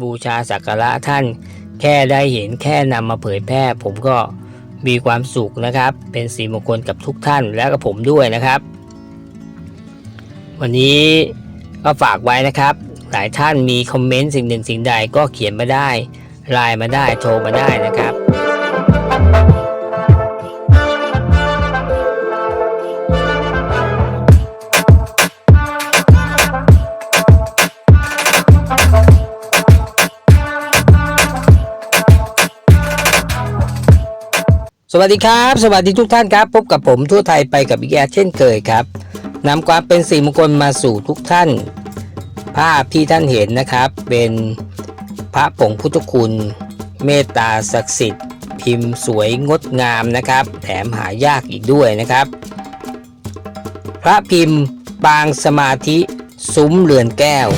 บูชาสักการะท่าน แค่ได้เห็นแค่นำมาเผยแพร่ ผมก็มีความสุขนะครับ เป็นสีมงคลกับทุกท่านและกับผมด้วยนะครับ วันนี้ก็ฝากไว้นะครับ หลายท่านมีคอมเมนต์สิ่งหนึ่งสิ่งใดก็เขียนมาได้ไลน์มาได้โทรมาได้นะครับ สวัสดีครับ สวัสดีทุกท่านครับ พบกับผมทั่วไทยไปกับอีกแอเช่นเคยครับนำความเป็นสีมงคลมาสู่ทุกท่าน ภาพที่ท่านเห็นนะครับ เป็นพระผงพุทธคุณ เมตตาศักดิ์สิทธิ์ พิมพ์สวยงดงามนะครับ แถมหายากอีกด้วยนะครับ พระพิมพ์ปางสมาธิ ซุ้มเรือนแก้ว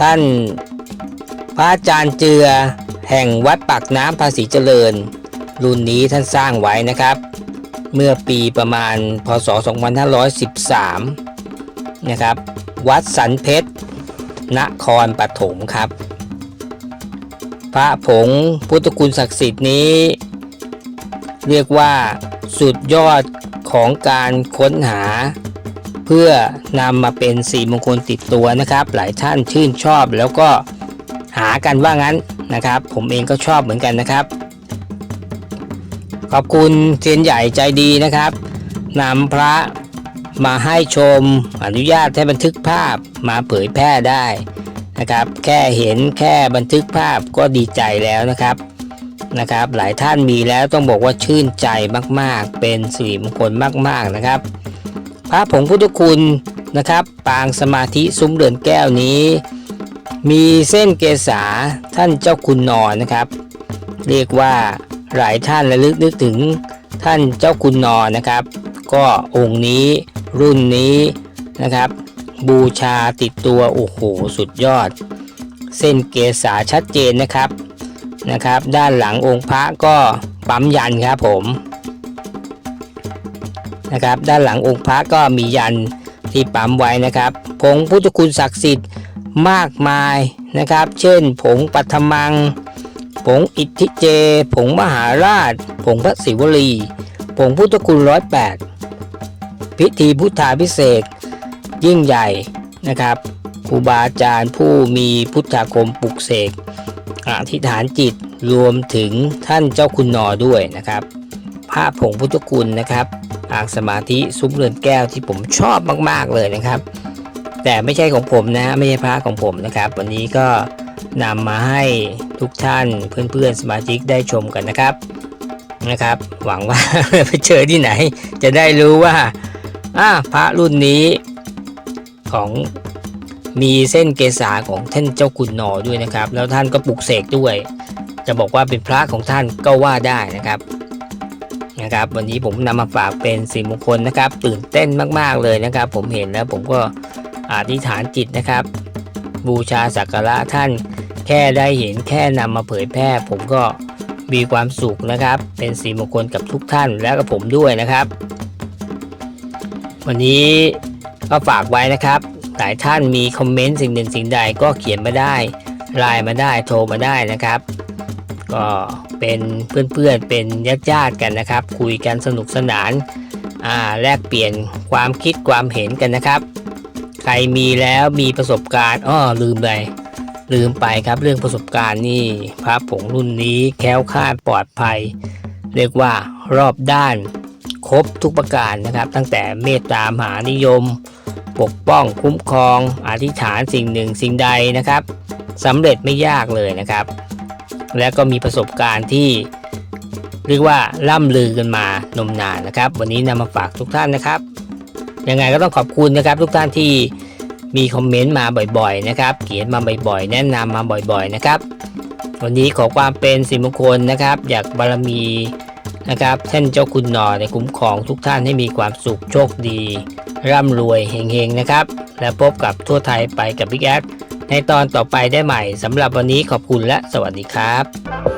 ท่านพระอาจารย์เจือแห่งวัดปากน้ำภาษีเจริญ รุ่นนี้ท่านสร้างไว้นะครับ เมื่อปีประมาณพศ 2513 นะครับ วัดสันเพชรนครปฐมครับ พระผงพุทธคุณศักดิ์สิทธิ์นี้ เรียกว่าสุดยอดของการค้นหา เพื่อนำมาเป็นสีมงคลติดตัวนะครับ หลายท่านชื่นชอบแล้วก็หากันว่างั้นนะครับ ผมเองก็ชอบเหมือนกันนะครับ ขอบคุณเซียนใหญ่ใจดีนะครับนำพระมาให้ชมอนุญาตให้บันทึกภาพมาเผยแพร่ได้นะครับ แค่เห็นแค่บันทึกภาพก็ดีใจแล้วนะครับนะครับ หลายท่านมีแล้วต้องบอกว่าชื่นใจมาก ๆ เป็นสิริมงคลมาก ๆนะครับ พระผงพุทธคุณนะครับ ปางสมาธิซุ้มเรือนแก้วนี้ มีเส้นเกษาท่านเจ้าคุณนอนนะครับ เรียกว่าหลายท่านระลึกนึกถึงท่านเจ้าคุณนอนนะครับ ก็องค์นี้รุ่นนี้นะครับ บูชาติดตัวโอ้โหสุดยอด เส้นเกษาชัดเจนนะครับนะครับ ด้านหลังองค์พระก็ปั๊มยันครับผม นะครับ ด้านหลังองค์พระก็มียันที่ปั๊มไว้นะครับ ผงพุทธคุณศักดิ์สิทธิ์มากมายนะครับ เช่น ผงปัทมัง ผงอิทธิเจ ผงมหาราช ผงพระศิวลี ผงพุทธคุณร้อยแปดพิธีพุทธาพิเศษยิ่งใหญ่นะครับครูบาอาจารย์ผู้มีพุทธาคมปลุกเสกอธิษฐานจิตรวมถึงท่านเจ้าคุณนอด้วยนะครับ พระผงพุทธคุณนะครับางสมาธิซุ้มเรือนแก้วที่ผมชอบมาก ๆเลยนะครับ แต่ไม่ใช่ของผมนะไม่ใช่พระของผมนะครับ วันนี้ก็นำมาให้ทุกท่านเพื่อนๆสมาชิกได้ชมกันนะครับนะครับ หวังว่าไปเจอที่ไหน จะได้รู้ว่าอ่าพระรุ่นนี้ของมีเส้นเกษาของท่านเจ้าคุณนอด้วยนะครับ แล้วท่านก็ปลุกเสกด้วย จะบอกว่าเป็นพระของท่านก็ว่าได้นะครับ นะครับ วันนี้ผมนำมาฝากเป็นสีมงคลนะครับ ตื่นเต้นมากๆเลยนะครับ ผมเห็นแล้วผมก็อธิษฐานจิตนะครับ บูชาสักการะท่าน แค่ได้เห็นแค่นำมาเผยแพร่ ผมก็มีความสุขนะครับ เป็นสีมงคลกับทุกท่านและกับผมด้วยนะครับ วันนี้ก็ฝากไว้นะครับหลายท่านมีคอมเมนต์สิ่งหนึ่งสิ่งใดก็เขียนมาได้ไลน์มาได้โทรมาได้นะครับ ก็เป็นเพื่อนๆเป็นญาติๆกันนะครับ คุยกันสนุกสนานแลกเปลี่ยนความคิดความเห็นกันนะครับ ใครมีแล้วมีประสบการณ์อ้อลืมไปลืมไปครับเรื่องประสบการณ์นี่พระผงรุ่นนี้แค้วคลาดปลอดภัย เรียกว่ารอบด้านครบทุกประการนะครับ ตั้งแต่เมตตามหานิยม ปกป้องคุ้มครองอธิษฐานสิ่งหนึ่งสิ่งใดนะครับสำเร็จไม่ยากเลยนะครับ และก็มีประสบการณ์ที่เรียกว่าล่ำลือกันมานมนานนะครับ วันนี้นำมาฝากทุกท่านนะครับ ยังไงก็ต้องขอบคุณนะครับ ทุกท่านที่มีคอมเมนต์มาบ่อยๆนะครับ เขียนมาบ่อยๆ แนะนำมาบ่อยๆนะครับ วันนี้ขอความเป็นสิมงคลนะครับ อยากบารมีนะครับท่านเจ้าคุณหนอในคุ้มครองทุกท่านให้มีความสุขโชคดี ร่ำรวยเฮงๆนะครับ และพบกับทั่วไทยไปกับบิ๊กแอด ในตอนต่อไปได้ใหม่สำหรับวันนี้ขอบคุณและสวัสดีครับ